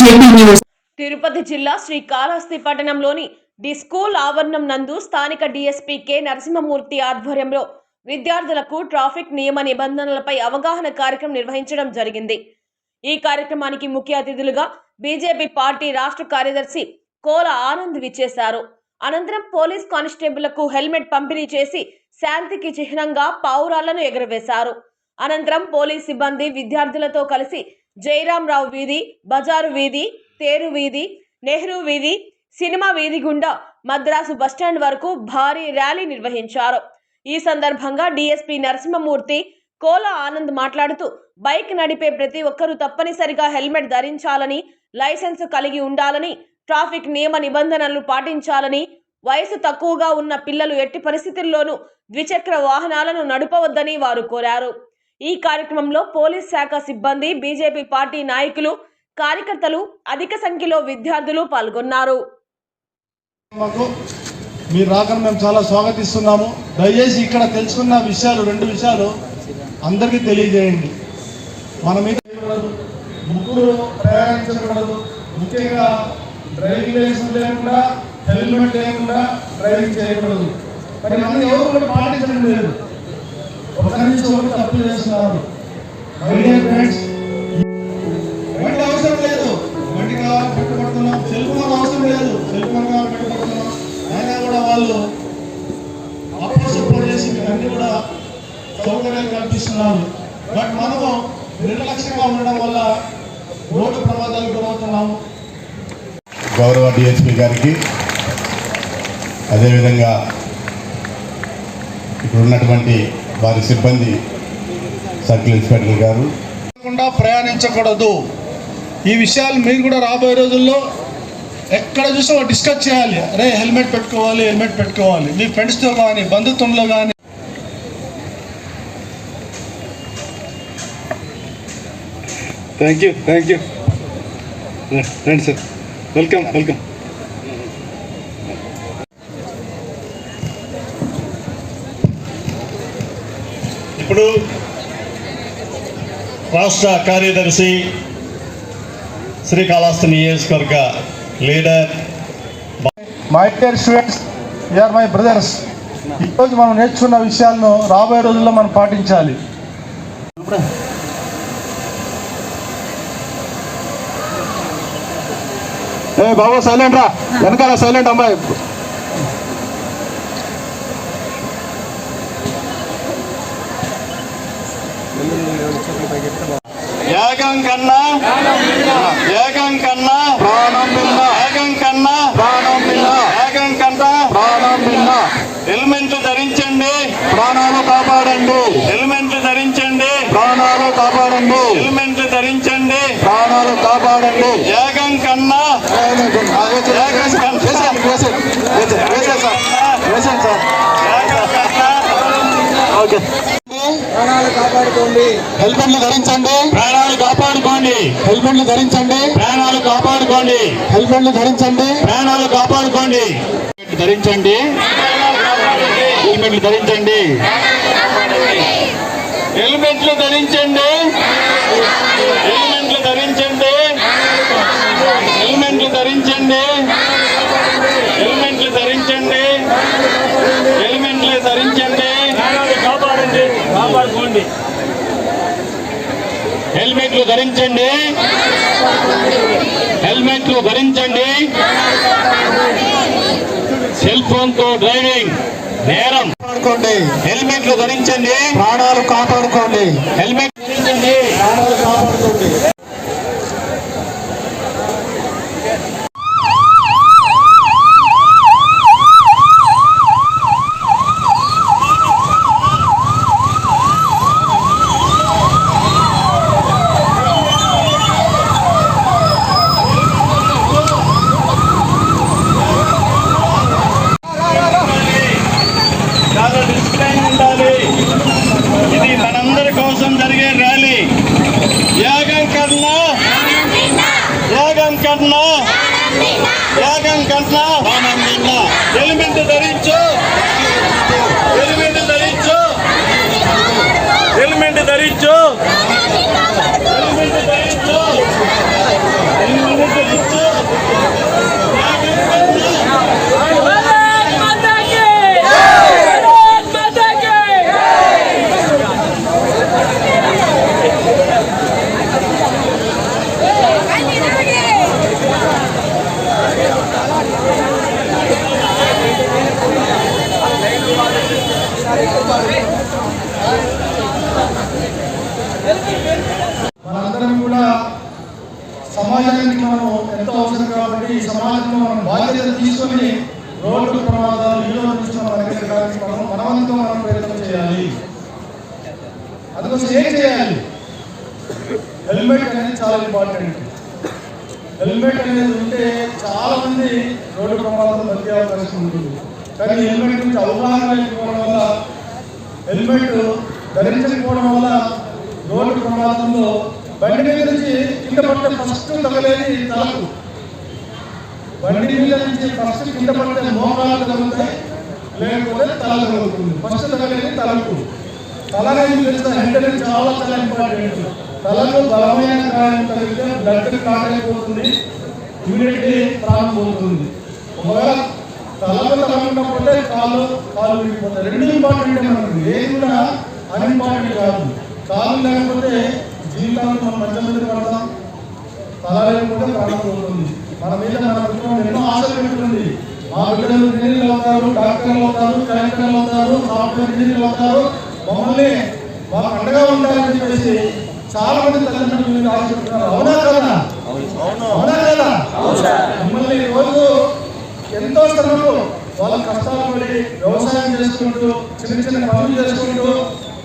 JP news. Tirupati జిల్లా శ్రీకాళహస్తి పట్టణంలోని the school ఆవరణం నందు స్థానిక డిఎస్పీ కె నరసింహమూర్తి ఆధ్వర్యంలో విద్యార్థులకు ట్రాఫిక్ నియమ నిబంధనలపై అవగాహన కార్యక్రమం నిర్వహించడం జరిగింది. ఈ కార్యక్రమానికి ముఖ్య అతిథులుగా బీజేపీ పార్టీ రాష్ట్ర కార్యదర్శి కోల ఆనంద్ విచ్చేశారు. అనంతరం పోలీస్ కానిస్టేబుళ్ళకు హెల్మెట్ పంపిణీ చేసి శాంతికి చిహ్నంగా పావురాలను ఎగురవేశారు. అనంతరం పోలీస్ సిబ్బంది విద్యార్థులతో కలిసి జయరాంరావు వీధి బజారు వీధి తేరు వీధి నెహ్రూ వీధి సినిమా వీధి గుండా మద్రాసు బస్టాండ్ వరకు భారీ ర్యాలీ నిర్వహించారు. ఈ సందర్భంగా డిఎస్పీ నరసింహమూర్తి కోల ఆనంద్ మాట్లాడుతూ బైక్ నడిపే ప్రతి ఒక్కరూ తప్పనిసరిగా హెల్మెట్ ధరించాలని లైసెన్స్ కలిగి ఉండాలని ట్రాఫిక్ నియమ నిబంధనలు పాటించాలని వయసు తక్కువగా ఉన్న పిల్లలు ఎట్టి పరిస్థితుల్లోనూ ద్విచక్ర వాహనాలను నడపవద్దని వారు కోరారు. ఈ కార్యక్రమంలో పోలీస్ శాఖ సిబ్బంది బీజేపీ పార్టీ నాయకులు కార్యకర్తలు అధిక సంఖ్యలో విద్యార్థులు పాల్గొన్నారు. మాకు మీరు రాకని మేము చాలా స్వాగతిస్తున్నాము. దయచేసి ఇక్కడ తెలుసుకున్న విషయాలు రెండు విషయాలు అందరికీ తెలియజేయండి. మన మీద ముగ్గురు ప్రయాణించకూడదు. ముఖ్యంగా డ్రైవింగ్ లైసెన్స్ లేకుండా హెల్మెట్ లేకుండా డ్రైవింగ్ చేయకూడదు. మరి ఎవరు పాటించడం లేదు. ఒక నుంచి ఒకటి తప్పు చేస్తున్నారు My బండి అవసరం లేదు. బండి కావాలి పెట్టుబడుతున్నాం సెల్ ఫోన్ అవసరం లేదు. సెల్ ఫోన్ కావాలి పెట్టుబడుతున్నాం. అయినా కూడా వాళ్ళు అప్పుడు సపోర్ట్ చేసి అన్ని కూడా సౌకర్యాలు కల్పిస్తున్నారు. బట్ మనము నిర్లక్ష్యంగా ఉండడం వల్ల రోడ్డు ప్రమాదాలకు గురవుతున్నాము గౌరవ డిఎస్పీ గారికి. అదేవిధంగా ఇక్కడ ఉన్నటువంటి వారి సిబ్బంది సర్కిల్ ఇన్స్పెక్టర్ గారు. కాకుండా ప్రయాణించకూడదు. ఈ విషయాలు మీరు కూడా రాబోయే రోజుల్లో ఎక్కడ చూసినా డిస్కస్ చేయాలి. అరే హెల్మెట్ పెట్టుకోవాలి హెల్మెట్ పెట్టుకోవాలి. మీ ఫ్రెండ్స్తో కానీ బంధుత్వంలో కానీ థ్యాంక్ యూ థ్యాంక్ యూ రండి సార్ వెల్కమ్ వెల్కమ్ ఇప్పుడు రాష్ట్ర కార్యదర్శి శ్రీకాళహస్తి నియోజకవర్గ leader my dear students or my brothers ఈరోజు మనం నేర్చుకున్న విషయాలను రాబోయే రోజుల్లో మనం పాటించాలి. ఏ బాబు సైలెంట్ రా. వెనకాల సైలెంట్ అమ్మాయి. యాగం కన్నా యాగం కన్నా ప్రాణం పిల్ల యాగం కన్నా ప్రాణం పిల్ల యాగం కన్నా ప్రాణం పిల్ల హెల్మెట్లు ధరించండి ప్రాణాలు కాపాడండి. హెల్మెట్లు ధరించండి. ప్రాణాలు కాపాడండి. హెల్మెట్లు ధరించండి. ప్రాణాలు కాపాడండి. యాగం కన్నా యాగం కన్నా. ఓకే. ప్రాణాలు కాపాడుకోండి. హెల్మెట్లు ధరించండి. ప్రాణాలు కాపాడుకోండి. హెల్మెట్లు ధరించండి. ప్రాణాలు కాపాడుకోండి. హెల్మెట్లు ధరించండి. ప్రాణాలు కాపాడుకోండి. ధరించండి. హెల్మెట్లు ధరించండి. హెల్మెట్లు ధరించండి. హెల్మెట్లు ధరించండి. హెల్మెట్లు ధరించండి. హెల్మెట్లు ధరించండి. కాపాడుకోండి హెల్మెట్లు ధరించండి. హెల్మెట్లు ధరించండి. సెల్ ఫోన్తో డ్రైవింగ్. నేరం. కాపాడుకోండి. హెల్మెట్లు ధరించండి. ప్రాణాలు కాపాడుకోండి. హెల్మెట్ ధరించండి. ప్రాణాలు కాపాడుకోండి చాలా డిసిప్లైన్ ఉండాలి ఇది మనందరి కోసం జరిగే ర్యాలీ యాగం కన్నా యాగం కన్నా యాగం కన్నా హెల్మెట్ ధరించు హెల్మెట్ ధరించు హెల్మెట్ ధరించు హెల్మెట్ ధరించు హెల్మెట్ బాధ్యత తీసుకొని రోడ్డు ప్రమాదాలు ఈరోజు నుంచి మనం అరికట్టడానికి మనం మనవంతం మనం ప్రయత్నం చేయాలి అందుకోసం ఏం చేయాలి? హెల్మెట్ అనేది చాలా ఇంపార్టెంట్. హెల్మెట్ అనేది ఉంటే చాలా మంది రోడ్డు ప్రమాదాలు మధ్య అవకాశం ఉంటుంది. కానీ హెల్మెట్ గురించి అవగాహన లేకపోవడం వల్ల హెల్మెట్ ధరించకపోవడం వల్ల రోడ్డు ప్రమాదంలో బండి మీద నుంచి కింద పడితే ఫస్ట్ తగలేది తలకు. బండి మీద నుంచి ఫస్ట్ కింద పడితే మోకాలు తగులుతాయి లేకపోతే తల తగులుతుంది. ఫస్ట్ తగలేది తలకు. తల అనేది వెంటనే చాలా చాలా ఇంపార్టెంట్ తలకు బలమైన కారణం కలిగితే బ్లడ్ క్లాట్ అయిపోతుంది. ఇమీడియట్లీ ప్రాణం పోతుంది. ఒకవేళ తలకు తగలకపోతే కాలు కాలు విడిపోతాయి రెండు ఇంపార్టెంట్ మనకు. ఏది కూడా అన్ఇంపార్టెంట్ కాదు. కాలు లేకపోతే జీవితాంతం మనం మధ్య పడతాం. తల లేకపోతే ప్రాణం పోతుంది. మన మీద మన కుటుంబం ఎన్నో ఆశ పెట్టుకుంది. మా బిడ్డలు ఇంజనీర్లు అవుతారు డాక్టర్లు అవుతారు కలెక్టర్లు అవుతారు సాఫ్ట్వేర్ ఇంజనీర్లు అవుతారు. మమ్మల్ని మాకు అండగా ఉంటారని చెప్పేసి చాలా మంది తల్లిదండ్రులు ఆశిస్తున్నారు అవునా కదా? అవునా. కదా? మిమ్మల్ని రోజు ఎంతో శ్రమలు వాళ్ళ కష్టాలు పడి వ్యవసాయం చేసుకుంటూ చిన్న చిన్న పనులు చేసుకుంటూ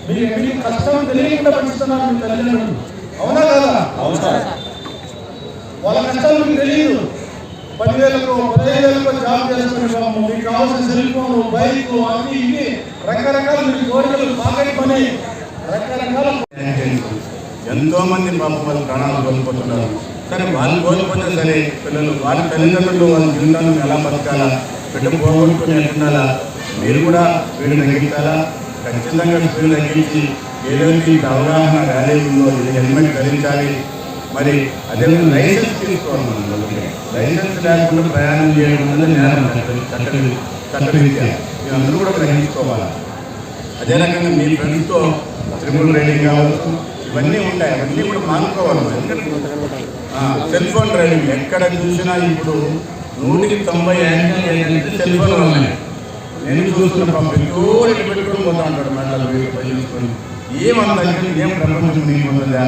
మీకు మీకు కష్టం తెలియకుండా పెంచుతున్నారు మీ తల్లిదండ్రులు. అవునా కదా? వాళ్ళ కష్టాలు మీకు తెలియదు. పదివేలకు పదిహేను వేలకు జాబ్ చేసుకుని మీకు కావాల్సిన సెల్ ఫోన్ బైక్ అవి ఇవి రకరకాల మీకు కోరికలు పాకెట్ రకరకాల ఎంతో మంది పాపం వాళ్ళు ప్రాణాలు కోల్పోతున్నారు. సరే వాళ్ళు కోల్పోతే సరే పిల్లలు వాళ్ళ తల్లిదండ్రులు వాళ్ళ జీవితాలను ఎలా బతకాలా? బిడ్డ పోగొట్టుకుని ఎట్టుండాలా మీరు కూడా స్పీడ్ తగ్గించాలా? ఖచ్చితంగా స్పీడ్ తగ్గించి ఏదైతే ఈ అవగాహన ర్యాలీ ఉందో ఇది హెల్మెట్ ధరించాలి. మరి అదే లైసెన్స్ తీసుకోవాలి మనం లైసెన్స్ లేకుండా ప్రయాణం చేయడం అనేది నేరం చట్ట చట్ట చట్టరీత్యా అందరూ కూడా గ్రహించుకోవాలి. అదే రకంగా మీ ఫ్రెండ్స్తో ట్రిపుల్ రైడింగ్ కావచ్చు ఇవన్నీ ఉంటాయి. అవన్నీ కూడా మానుకోవాలి సెల్ ఫోన్ రైడింగ్ ఎక్కడ చూసినా ఇప్పుడు నూటికి తొంభై యాంగిల్ ఏంటంటే సెల్ ఫోన్ ఉన్నాయి నేను చూస్తున్న పెట్టుకోని పెట్టుకుని పోతా ఉంటాడు మళ్ళీ వీళ్ళు పనిచేసుకొని ఏమన్నా దగ్గర ఏం ప్రపంచం నీకు ఉందా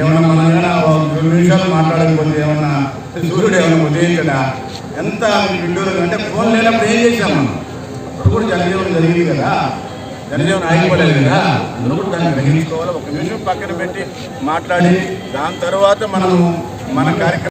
ఏమన్నా మన ఏమైనా ఒక రెండు నిమిషాలు మాట్లాడకపోతే ఏమన్నా సూర్యుడు ఏమైనా ఉదయించడా? ఎంత విడ్డూరం అంటే ఫోన్ లేనప్పుడు ఏం చేసాం మనం? అప్పుడు కూడా జనజీవనం జరిగింది కదా? జనజీవనం ఆగిపోలేదు కదా? అందరూ కూడా దాన్ని గ్రహించుకోవాలి? ఒక నిమిషం పక్కన పెట్టి మాట్లాడి దాని తర్వాత మనము మన కార్యక్రమం